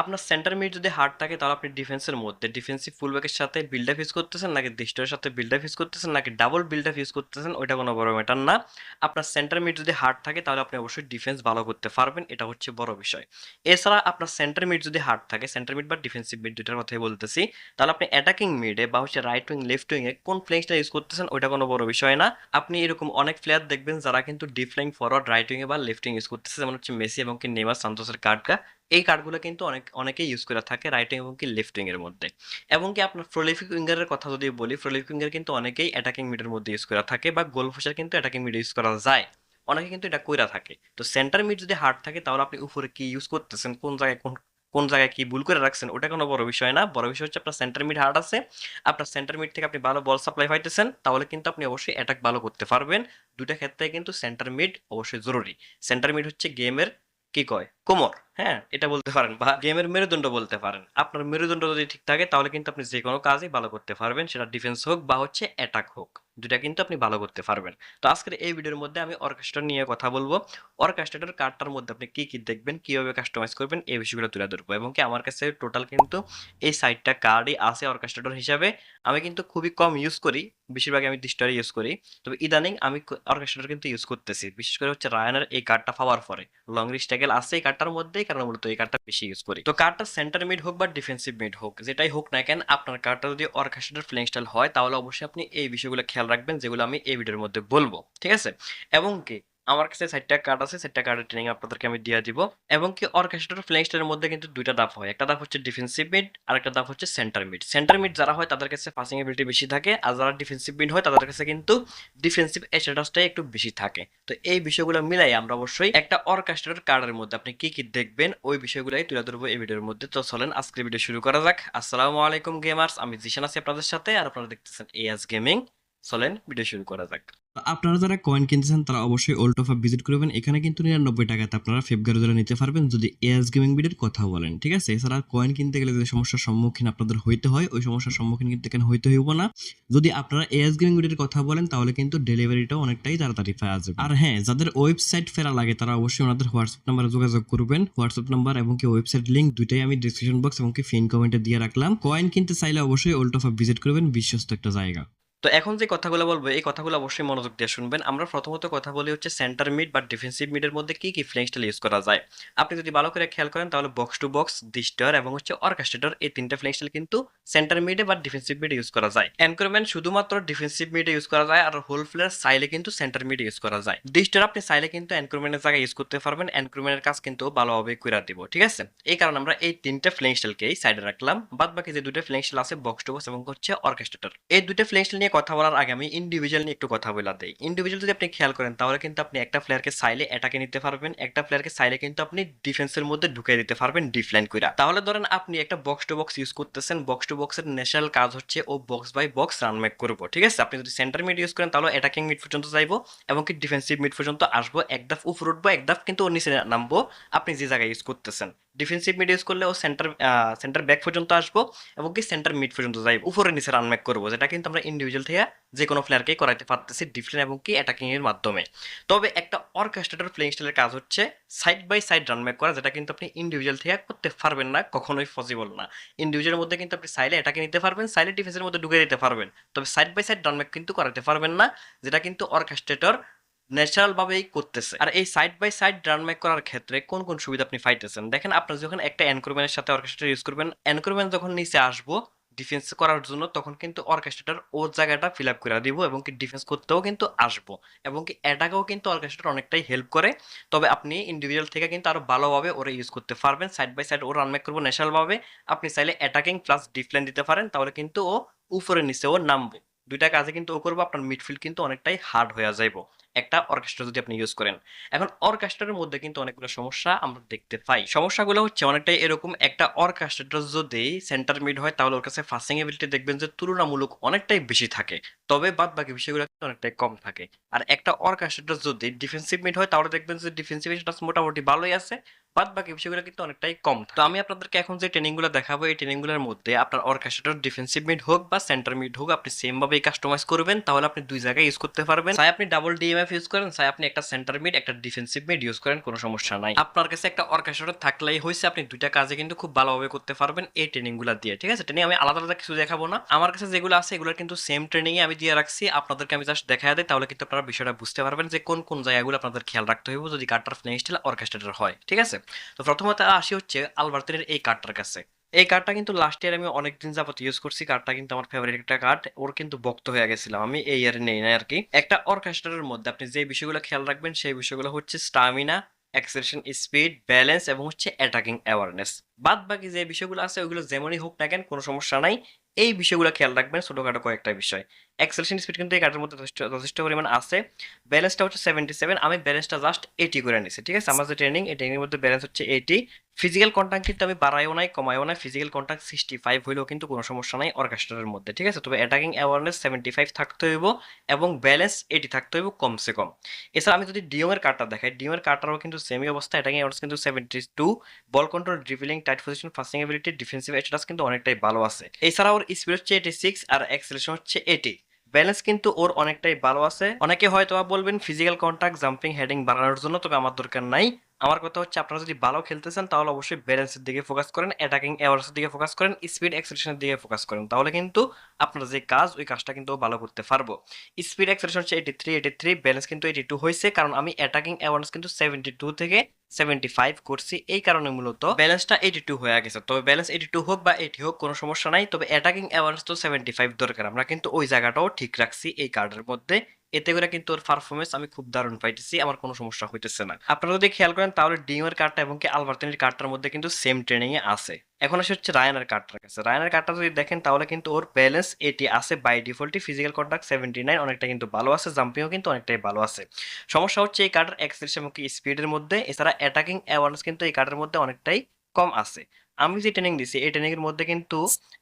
আপনার centre mid যদি hard থাকে, তাহলে আপনি ডিফেন্সের মধ্যে ডিফেন্সিভ ফুলব্যাকের সাথে বিল্ড আপ ইউজ করতেছেন, নাকি ডিস্টারের সাথে বিল্ড আপ ইউজ করতেছেন, নাকি ডাবল বিল্ড আপ ইউজ করতেছেন, ওইটা কোনো বড় ম্যাটার না। আপনার সেন্টার মিড যদি হার্ড থাকে, তাহলে আপনি অবশ্যই ডিফেন্স ভালো করতে পারবেন, এটা হচ্ছে বড় বিষয়। এছাড়া আপনার সেন্টার মিড যদি হার্ড থাকে সেন্টার মিড বা ডিফেন্সিভ মিড দুইটার কথাই বলতেছি, তাহলে আপনি অ্যাটাকিং মিডে বা হচ্ছে রাইট উইং লেফট উইংয়ে কোন ফ্লেংসটা ইউজ করতেছেন, ওইটা কোনো বড় বিষয় না। আপনি এরকম অনেক প্লেয়ার দেখবেন, যারা কিন্তু ডিপ ফরওয়ার্ড রাইট উইংয়ে বা লেফট উইং ইউজ করতেছে, যেমন হচ্ছে মেসি এবং কি নেমার সান্তোসের কার্ডটা এই কার্ডগুলো কিন্তু অনেক, অনেকেই ইউজ করে থাকে রাইটিং এবং কি লেফট উইং এর মধ্যে। এবং কি আপনার প্রলিফিক উইঙ্গারের কথা যদি বলি প্রলিফিক উইঙ্গার কিন্তু অনেকেই অ্যাটাকিং মিডের মধ্যে ইউজ করা থাকে বা গোল ফোসার কিন্তু অ্যাটাকিং মিড ইউজ করা যায়। অনেকে কিন্তু এটা কইরা থাকে। তো সেন্টার মিড যদি হার্ড থাকে তাহলে আপনি উপরে কি ইউজ করতেছেন, কোন জায়গায় কোন কোন জায়গায় কি ভুল করে রাখছেন, ওটা কোনো বড় বিষয় না। বড় বিষয় হচ্ছে আপনার সেন্টার মিড হার্ড আছে। আপনার সেন্টার মিড থেকে আপনি ভালো বল সাপ্লাই পাইতেছেন, তাহলে কিন্তু আপনি অবশ্যই অ্যাটাক ভালো করতে পারবেন। দুইটা ক্ষেত্রে কিন্তু সেন্টার মিড অবশ্যই জরুরি। সেন্টার মিড হচ্ছে গেমের কি কয়? কোমর। হ্যাঁ এটা বলতে পারেন বা গেমের মেরুদণ্ড বলতে পারেন। আপনার মেরুদণ্ড যদি ঠিক থাকে, তাহলে কিন্তু আপনি যে কোনো কাজই ভালো করতে পারবেন, সেটা ডিফেন্স হোক বা হচ্ছে অ্যাটাক হোক। দুটা কিন্তু আপনি ভালো করতে পারবেন। তো আজকের এই ভিডিওর মধ্যে আমি অর্কেস্ট্রা নিয়ে কথা বলব। অর্কেস্ট্রাটার কার্ডটার মধ্যে আপনি কি কি দেখবেন, কীভাবে কাস্টমাইজ করবেন, এই বিষয়গুলো তুলে ধরবো এবং কি আমার কাছে টোটাল কিন্তু এই সাইটটা কার্ডই আছে অর্কেস্ট্রেটর হিসাবে। আমি কিন্তু খুবই কম ইউজ করি বেশিরভাগ আমি ডিস্টারে ইউজ করি। তবে ইদানিং আমি অর্কেস্ট্রেটর কিন্তু ইউজ করতেছি। বিশেষ করে হচ্ছে রায়ানের এই কার্ডটা পাওয়ার পরে। লং রিস্টাগেল আছে এই কার্ডটার মধ্যেই কারণ মূলত এই কার্ডটা বেশি ইউজ করি। তো কার্ডটা সেন্টার মিড হোক বা ডিফেন্সিভ মিড হোক, যেটাই হোক না কেন, আপনার কার্ডটা যদি অর্কাস্টার ফ্লেং স্টাইল হয়, তাহলে অবশ্যই আপনি এই বিষয়গুলো খেয়াল রাখবেন, যেগুলো আমি এই ভিডিওর মধ্যে বলব। ঠিক আছে? এবং কি? আমার কাছে চারটা কার্ড আছে, চারটা কার্ডের ট্রেনিং আপনাদেরকে আমি দিয়ে দিব। এবং কি অর্কেস্ট্রার ফ্লেংস্টারের মধ্যে কিন্তু দুইটা দাপ হয়। একটা দাপ হচ্ছে ডিফেন্সিভ মিড আর একটা দাপ হচ্ছে সেন্টার মিড সেন্টার মিড যারা হয় তাদের কাছে পাসিং এবিলিটি বেশি থাকে, আর যারা ডিফেন্সিভ মিড হয় তাদের কাছে কিন্তু ডিফেন্সিভ স্ট্যাটাসটাই একটু বেশি থাকে। তো এই বিষয়গুলো মিলাই আমরা অবশ্যই একটা অর্কেস্ট্রার কার্ডের মধ্যে আপনি কি কি দেখবেন, ওই বিষয়গুলোই তুলে ধরবো এই ভিডিওর মধ্যে। তো চলেন, আজকের ভিডিও শুরু করা যাক। আসসালামু আলাইকুম গেমার্স আমি জিশান আছি আপনাদের সাথে, আর আপনারা দেখতেছেন এএস গেমিং চলেন ভিডিও শুরু করা যাক। আপনারা যারা কয়েন কিনতেছেন, তারা অবশ্যই ওল্ড অফ ভিজিট করবেন এখানে কিন্তু নিরানব্বই টাকাতে আপনারা ফেব্রুয়ারি ধরে নিতে পারবেন, যদি এএস গেমিং বিডের কথা বলেন, ঠিক আছে? এছাড়া কয়েন কিনতে গেলে যে সমস্যার সম্মুখীন আপনাদের হইতে হয়, ওই সমস্যার সম্মুখীন কিন্তু এখানে হইতে হইব না। যদি আপনারা এএস গেমিং বিডের কথা বলেন, তাহলে কিন্তু ডেলিভারিটাও অনেকটাই তাড়াতাড়ি পাওয়া যাবে। আর হ্যাঁ যাদের ওয়েবসাইট ফেরা লাগে, তারা অবশ্যই ওনাদের হোয়াটসঅ্যাপ নাম্বারে যোগাযোগ করবেন। হোয়াটসঅ্যাপ নাম্বার এবং কি ওয়েবসাইট লিঙ্ক দুইটাই আমি ডিসক্রিপশন বক্স এবং কি ফিন কমেন্টে দিয়ে রাখলাম। কয়েন কিনতে চাইলে অবশ্যই ওল্ড অফ ভিজিট করবেন, বিশ্বস্ত একটা জায়গা। তো এখন যে কথাগুলো বলব, এই কথাগুলো অবশ্যই মনোযোগ দিয়ে শুনবেন। আমরা প্রথমত কথা বলি হচ্ছে সেন্টার মিড বা ডিফেন্সিভ মিডের মধ্যে কি কি ফ্লেং স্টাইল ইউজ করা যায়। আপনি যদি ভালো করে খেয়াল করেন, তাহলে বক্স টু বক্স ডিস্টার এবং হচ্ছে অর্কেস্ট্রেটর এই তিনটা ফ্লেং স্টাইল কিন্তু সেন্টার মিডে বা ডিফেন্সিভ মিডে ইউজ করা যায়। এনক্রোমেন্ট শুধুমাত্র ডিফেন্সিভ মিডে ইউজ করা যায়, আর হোল ফ্লেয়ার সাইলে কিন্তু সেন্টার মিডে ইউজ করা যায়। ডিস্টার আপনি সাইলে কিন্তু এনক্রোমেন্টের জায়গায় ইউজ করতে পারবেন এনক্রোমেন্টের কাজ কিন্তু ভালোভাবে করে দিব, ঠিক আছে? এই কারণে আমরা এই তিনটা ফ্লেং স্টাইলকেই সাইডে রাখলাম। বাদ বাকি যে দুটো ফ্লেং স্টাইল আছে বক্স টু বক্স এবং হচ্ছে অর্কেস্ট্রেটর এই দুটো ফ্লেং স্টাইল নিয়ে কথা বলার আগে আমি ইন্ডিভিজুয়াল নিয়ে একটু কথা বলা দেই। ইন্ডিভিজুয়াল যদি আপনি খেয়াল করেন, তাহলে কিন্তু আপনি একটা প্লেয়ারকে সাইলে অ্যাটাকে নিতে পারবেন, একটা প্লেয়ারকে সাইলে কিন্তু আপনি ডিফেন্সের মধ্যে ঢুকিয়ে দিতে পারবেন ডিফলাইন কইরা। তাহলে ধরেন আপনি একটা বক্স টু বক্স ইউজ করতেছেন বক্স টু বক্সের ন্যাশনাল কাজ হচ্ছে ও box by box run make করব, ঠিক আছে? আপনি যদি সেন্টার মিড ইউজ করেন, তাহলে অ্যাটাকিং মিড পর্যন্ত যাইবো এবং কি ডিফেন্সিভ মিড পর্যন্ত আসব, এক দাফ উপর উঠবো, এক কিন্তু ওর নিচে নামবো, আপনি যে জায়গায় ইউজ করতেছেন। ডিফেন্সিভ মিড ইউজ করলে ও সেন্টার সেন্টার ব্যাক পর্যন্ত আসব এবং কি সেন্টার মিড পর্যন্ত যাইবো। উপরে নিচে রান মেক করব, যেটা কিন্তু আমরা ইন্ডিভিজুয়াল থেকে যে কোনো প্লেয়ারকেই করাইতে পারতেছি ডিফলেন এবং কি অ্যাটাকিংয়ের মাধ্যমে। তবে একটা অর্কেস্ট্রেটর প্লেইং স্টাইলের কাজ হচ্ছে side by side run make করা, যেটা কিন্তু আপনি ইন্ডিভিজুয়াল থেকে করতে পারবেন না, কখনোই পসিবল না। ইন্ডিভিজুয়ালের মধ্যে কিন্তু আপনি সাইলে অ্যাটাকে নিতে পারবেন সাইলে ডিফেন্সের মধ্যে ঢুকে দিতে পারবেন। তবে side by side run make কিন্তু করাতে পারবেন না, যেটা কিন্তু অর্কেস্ট্রেটর ন্যাচারাল ভাবেই করতেছে। আর এই side by side run make করার ক্ষেত্রে কোন কোন সুবিধা আপনি পাইতেছেন? দেখেন, আপনার যখন একটা এনক্রোমেন্টের সাথে অর্কেস্ট্রেটর ইউজ করবেন এনক্রোমেন্ট যখন নিচে আসব ডিফেন্স করার জন্য, তখন কিন্তু অর্কেস্ট্রেটর ও জায়গাটা ফিল আপ করে দিব এবং কি ডিফেন্স করতেও কিন্তু আসব। এবং কি অ্যাটাকেও কিন্তু অর্কেস্ট্রেটর অনেকটাই হেল্প করে। তবে আপনি ইন্ডিভিজুয়াল থেকে কিন্তু আরও ভালোভাবে ওরা ইউজ করতে পারবেন। সাইড বাই সাইড ও রান মেক করব ন্যাশনাল ভাবে। আপনি চাইলে অ্যাটাকিং প্লাস ডিফলেন দিতে পারেন, তাহলে কিন্তু ও উপরে নিচেও নামবে। দুইটা কাজে কিন্তু ও করব, আপনার মিডফিল্ড কিন্তু অনেকটাই হার্ড হয়ে যাইবো। একটা অর্কেস্ট্রা যদি আপনি ইউজ করেন। এখন অর্কেস্ট্রার মধ্যে কিন্তু অনেকগুলো সমস্যা আমরা দেখতে পাই। সমস্যাগুলো হচ্ছে অনেকটাই এরকম, একটা অর্কেস্ট্রা যদি সেন্টার মিড হয়, তাহলে ওর কাছে ফাস্টিং এবিলিটি দেখবেন যে তুলনামূলক অনেকটাই বেশি থাকে। তবে বাদ বাকি বিষয়গুলো কিন্তু অনেকটাই কম থাকে। আর একটা অর্কেস্ট্রা যদি ডিফেন্সিভ মিড হয়, তাহলে দেখবেন যে ডিফেন্সিভ স্টাস মোটামুটি ভালোই আছে। বাদ বাকি বিষয়গুলো কিন্তু অনেকটাই কম তো আমি আপনাদেরকে এখন যে ট্রেনিংগুলো দেখাবো, এই ট্রেনিংগুলোর মধ্যে আপনার অর্কেস্ট্রেটর ডিফেন্সিভ মিড হোক বা সেন্টার মিড হোক, আপনি সেম ভাবেই কাস্টমাইজ করবেন, তাহলে আপনি দুই জায়গায় ইউজ করতে পারবেন। চাই আপনি ডাবল ডিএমএফ ইউজ করেন, চাই আপনি একটা সেন্টার মিড একটা ডিফেন্সিভ মিড ইউজ করেন, কোনো সমস্যা নাই। আপনার কাছে একটা অর্কেস্ট্রেটর থাকলেই হয়েছে, আপনি দুইটা কাজে কিন্তু খুব ভালোভাবে করতে পারবেন এই ট্রেনিংগুলো দিয়ে, ঠিক আছে? ট্রেনিং আমি আলাদা আলাদা কিছু দেখাবো না। আমার কাছে যেগুলো আছে, এগুলো কিন্তু সেম ট্রেনিং আমি দিয়ে রাখছি। আপনাদেরকে আমি জাস্ট দেখা দেয় তাহলে কিন্তু আপনারা বিষয়টা বুঝতে পারবেন যে কোন কোন জায়গাগুলো আপনাদের খেয়াল রাখতে হইব, যদি প্লেইং স্টাইল অর্কেস্ট্রেটর হয়, ঠিক আছে? তো প্রথমত আসি হচ্ছে আলবার্তিনের এই কার্ডটার কাছে। এই কার্ডটা কিন্তু লাস্ট ইয়ার আমি অনেকদিন যাবত ইউজ করছি। কার্ডটা কিন্তু আমার ফেভারিট একটা কার্ড ওর কিন্তু বক্ত হয়ে গেছিলাম আমি, এই ইয়ারে নেই না আর কি একটা অর্কেস্ট্রারের মধ্যে আপনি যে বিষয়গুলো খেয়াল রাখবেন, সেই বিষয়গুলো হচ্ছে স্টামিনা অ্যাক্সেলেশন স্পিড ব্যালেন্স এবং হচ্ছে অ্যাটাকিং অ্যাওয়ারনেস বাদ বাকি যে বিষয়গুলো আছে ওইগুলো যেমনই হোক না কেন, কোনো সমস্যা নাই। এই বিষয়গুলো খেয়াল রাখবেন ছোটখাটো কয়েকটা বিষয়। অ্যাক্সেলেশন স্পিড কিন্তু এই কার্ডের মধ্যে যথেষ্ট পরিমাণ আছে। ব্যালেন্সটা হচ্ছে সেভেন্টি সেভেন আমি ব্যালেন্সটা জাস্ট এইটি করে নিছি, ঠিক আছে? আমার যে ট্রেনিং এই ট্রেনিংয়ের মধ্যে ব্যালেন্স হচ্ছে এইটি ফিজিক্যাল কন্ট্যাক্ট কিন্তু আমি বাড়াইও নাই, কমাইও নাই ফিজিক্যাল কন্ট্যাক্ট সিক্সটি ফাইভ হইলেও কিন্তু কোনো সমস্যা নাই অর্কেস্ট্রারের মধ্যে, ঠিক আছে? তবে অ্যাটাকিং অ্যাওয়ারনেস সেভেন্টি ফাইভ থাকতে হইব এবং ব্যালেন্স এইটি থাকতে হইব কমসে কম। এছাড়া আমি যদি ডিওমের কার্ডটা দেখাই ডিওমের কার্ডটারও কিন্তু সেমি অবস্থা অ্যাটাকিং অ্যাওয়ারনেস কিন্তু seventy two ball control dribbling tight position fasting ability defensive status কিন্তু অনেকটাই ভালো আছে। এছাড়া ওর স্পিড হচ্ছে এইটি সিক্স আর অ্যাক্সেলেশন হচ্ছে এইটি ব্যালেন্স কিন্তু ওর অনেকটাই ভালো আছে। অনেকে হয়তো বলবেন ফিজিক্যাল কন্ট্যাক্ট জাম্পিং হেডিং বাড়ানোর জন্য, তবে আমার দরকার নাই। আমার কথা হচ্ছে আপনারা যদি ভালো খেলতে চান, তাহলে অবশ্যই ব্যালেন্সের দিকে ফোকাস করেন অ্যাটাকিং অ্যাওয়ার্সের দিকে ফোকাস করেন স্পিড অ্যাক্সেলেশনের দিকে ফোকাস করেন। তাহলে কিন্তু আপনার যে কাজ, ওই কাজটা কিন্তু ভালো করতে পারব। স্পিড অ্যাক্সেলেশন হচ্ছে eighty three eighty three balance কিন্তু এইটি টু হয়েছে। কারণ আমি অ্যাটাকিং অ্যাওয়ার্নেস কিন্তু সেভেন্টি টু থেকে সেভেন্টি ফাইভ করছি। এই কারণে মূলত ব্যালেন্সটা এইটি টু হয়ে গেছে। তবে ব্যালেন্স এইটি টু হোক বা এইটি হোক, কোনো সমস্যা নাই। তবে অ্যাটাকিং অ্যাওয়ার্নেস তো সেভেন্টি ফাইভ দরকার। আমরা কিন্তু ওই জায়গাটাও ঠিক রাখছি এই কার্ডের মধ্যে। এতে করে কিন্তু ওর পারফরমেন্স আমি খুব দারুণ পাইতেছি, আমার কোনো সমস্যা হইতেছে না। আপনারা যদি খেয়াল করেন, তাহলে ডিমের কার্ডটা এবং কি আলবার্তিনের কার্ডটার মধ্যে কিন্তু সেম ট্রেনিং এ আছে। এখন আসে হচ্ছে রায়ানের কার্ডটার কাছে। রায়ানের কার্ডটা যদি দেখেন, তাহলে কিন্তু ওর ব্যালেন্স এটি আছে বাই ডিফল্টই ফিজিক্যাল কন্ট্যাক্ট সেভেন্টি নাইন অনেকটা কিন্তু ভালো আছে জাম্পিংও কিন্তু অনেকটাই ভালো আছে। সমস্যা হচ্ছে এই কার্ডের এক্সেলস এবং কি স্পিডের মধ্যে, এছাড়া অ্যাটাকিং অ্যাওয়ারনেস কিন্তু এই কার্ডের মধ্যে অনেকটাই কম আছে। আমি যে ট্রেনিং দিছি, এই ট্রেনিং এর মধ্যে কিন্তু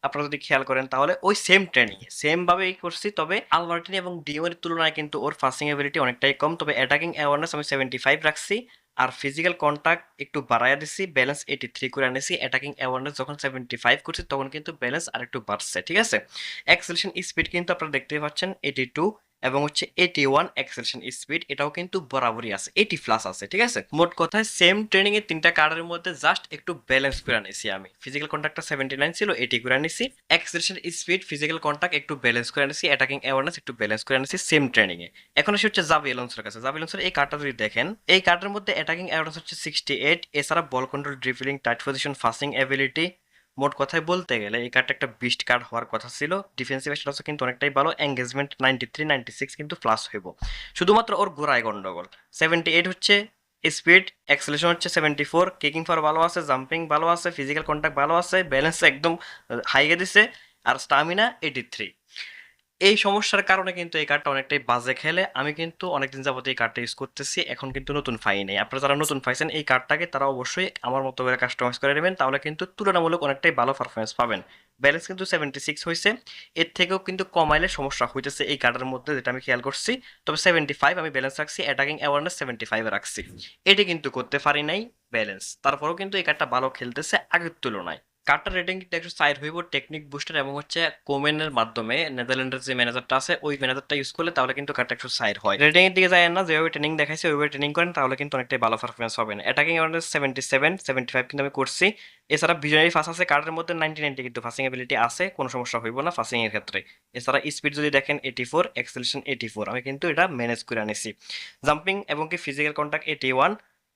আপনারা যদি খেয়াল করেন, তাহলে ওই সেম ট্রেনিং সেম ভাবেই করছি। তবে আলবার্টিনি এবং ডিওর তুলনায় কিন্তু ওর ফাস্টিং এবিলিটি অনেকটাই কম। তবে অ্যাটাকিং অ্যাওয়ারনেস আমি সেভেন্টি ফাইভ রাখছি আর ফিজিক্যাল কন্ট্যাক্ট একটু বাড়াইয়া দিছি ব্যালেন্স এইটি থ্রি করে আনেছি। অ্যাটাকিং অ্যাওয়ারনেস যখন সেভেন্টি ফাইভ করছি, তখন কিন্তু ব্যালেন্স আর একটু বাড়ছে, ঠিক আছে? অ্যাক্সেলেশন স্পিড কিন্তু আপনারা দেখতেই পাচ্ছেন এইটি টু এবং হচ্ছে এইটি ওয়ান অ্যাক্সেলেশন স্পিড এটাও কিন্তু বরাবরই আছে এইটি প্লাস আছে, ঠিক আছে? মোট কথায় সেম ট্রেনিং এর তিনটা কার্ডের মধ্যে জাস্ট একটু ব্যালেন্স করে নিছি আমি। ফিজিক্যাল কন্ট্যাক্টটা সেভেন্টি নাইন ছিল এইটি করে নিছি। অ্যাক্সেলেশন স্পিড ফিজিক্যাল কন্ট্যাক্ট একটু ব্যালেন্স করে নিছি অ্যাটাকিং অ্যাওয়ারনেস একটু ব্যালেন্স করে নিছি সেম ট্রেনিং এ। এখন এসে হচ্ছে জাভি এলন্সের কাছে। জাভি এলন্সের এই কার্ডটা যদি দেখেন, এই কার্ডের মধ্যে অ্যাটাকিং অ্যাওয়ারনেস হচ্ছে সিক্সটি এইট এছাড়া ball control dribbling tight position fasting ability মোট কথায় বলতে গেলে, এই কার্ডটা একটা বিস্ট কার্ড হওয়ার কথা ছিল। ডিফেন্সিভ স্ট্যাটাসও কিন্তু অনেকটাই ভালো। Engagement ninety three ninety six কিন্তু প্লাস হইব। শুধুমাত্র ওর গোড়ায় গন্ডগোল। সেভেন্টি এইট হচ্ছে স্পিড অ্যাক্সেলেশন হচ্ছে সেভেন্টি ফোর কেকিং ফার ভালো আছে জাম্পিং ভালো আছে ফিজিক্যাল কন্ট্যাক্ট ভালো আছে ব্যালেন্স একদম হাইয়ে দিছে। আর স্টামিনা এইটি থ্রি এই সমস্যার কারণে কিন্তু এই কার্ডটা অনেকটাই বাজে খেলে। আমি কিন্তু অনেকদিন যাবত এই কার্ডটা ইউজ করতেছি, এখন কিন্তু নতুন ফাই নেই। আপনারা যারা নতুন পাইছেন, এই কার্ডটাকে তারা অবশ্যই আমার মতো করে কাস্টমাইজ করে নেবেন, তাহলে কিন্তু তুলনামূলক অনেকটাই ভালো পারফরমেন্স পাবেন। ব্যালেন্স কিন্তু সেভেন্টি সিক্স হয়েছে এর থেকেও কিন্তু কমাইলে সমস্যা হইতেছে এই কার্ডের মধ্যে, যেটা আমি খেয়াল করছি। তবে সেভেন্টি ফাইভ আমি ব্যালেন্স রাখছি অ্যাটাকিং অ্যাওয়ারনেস সেভেন্টি ফাইভে রাখছি। এটি কিন্তু করতে পারি নাই ব্যালেন্স তারপরেও কিন্তু এই কার্ডটা ভালো খেলতেছে আগের তুলনায়। কার্ডটার রেটিং কিন্তু একটু সাইড হইব টেকনিক বুস্টার এবং হচ্ছে কোমেনের মাধ্যমে। নেদারল্যান্ডের যে ম্যানেজারটা আছে, ওই ম্যানেজারটা ইউজ করলে তাহলে কিন্তু কার্ডটা একটু সাইড হয়। রেটিং এর দিকে যায় না, যেভাবে ট্রেনিং দেখাইছে, ওইভাবে ট্রেনিং করেন, তাহলে কিন্তু অনেকটাই ভালো পারফরমেন্স হবে না। Attacking awareness seventy seven seventy five কিন্তু আমি করছি। এছাড়া ভিজনারি ফার্স্ট আছে কার্ডের মধ্যে নাইনটি নাইনটি কিন্তু ফাসিং এবিলিটি আছে, কোনো সমস্যা হইব না ফাসিং এর ক্ষেত্রে। এছাড়া স্পিড যদি দেখেন eighty four acceleration eighty four আমি কিন্তু এটা ম্যানেজ করে আনিছি। জাম্পিং এবং কি physical contact eighty one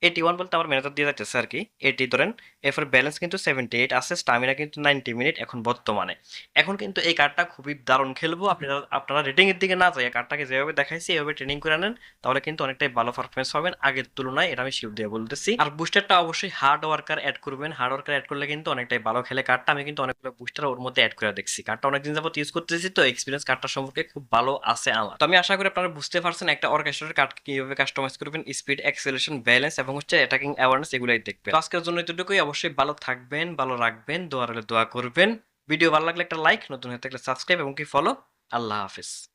eighty one বলতে আমার ম্যানেজার দিয়ে যাচ্ছে আর কি। এটি ধরেন, এরপর ব্যালেন্স কিন্তু সেভেন্টি এইট আছে স্টামিনা কিন্তু নাইনটি মিনিট এখন বর্তমানে। এখন কিন্তু এই কার্ডটা খুবই দারুণ খেলব। আপনারা আপনারা রেটিং এর দিকে না যাই কার্ডটাকে যেভাবে দেখাইছি, এভাবে ট্রেনিং করে নেন, তাহলে কিন্তু অনেকটাই ভালো পারফরমেন্স পাবেন। আগের তুলনায় এটা আমি শিওর দিয়ে বলতেছি। আর বুস্টারটা অবশ্যই হার্ড ওয়ার্কার অ্যাড করবেন। হার্ড ওয়ার্কার অ্যাড করলে কিন্তু অনেকটাই ভালো খেলে কার্ডটা আমি কিন্তু অনেকগুলো বুস্টার ওর মধ্যে অ্যাড করে দেখছি। কার্ডটা অনেকদিন যাবত ইউজ করতেছি তো এক্সপিরিয়েন্স কার্ডটা সম্পর্কে খুব ভালো আছে আমার। তো আমি আশা করি আপনারা বুঝতে পারছেন একটা অর্কেস্ট্রার কার্ড কীভাবে কাস্টমাইজ করবেন। স্পিড অ্যাক্সেলেশন ব্যালেন্স এবং হচ্ছে অ্যাটাকিং অ্যাওয়ারনেস এগুলাই দেখবেন। আজকের জন্য এতটুকুই। অবশ্যই ভালো থাকবেন, ভালো রাখবেন, দোয়া দোয়া করবেন। ভিডিও ভালো লাগলে একটা লাইক নতুন হয়ে থাকলে সাবস্ক্রাইব এবং কি ফলো আল্লাহ হাফিজ।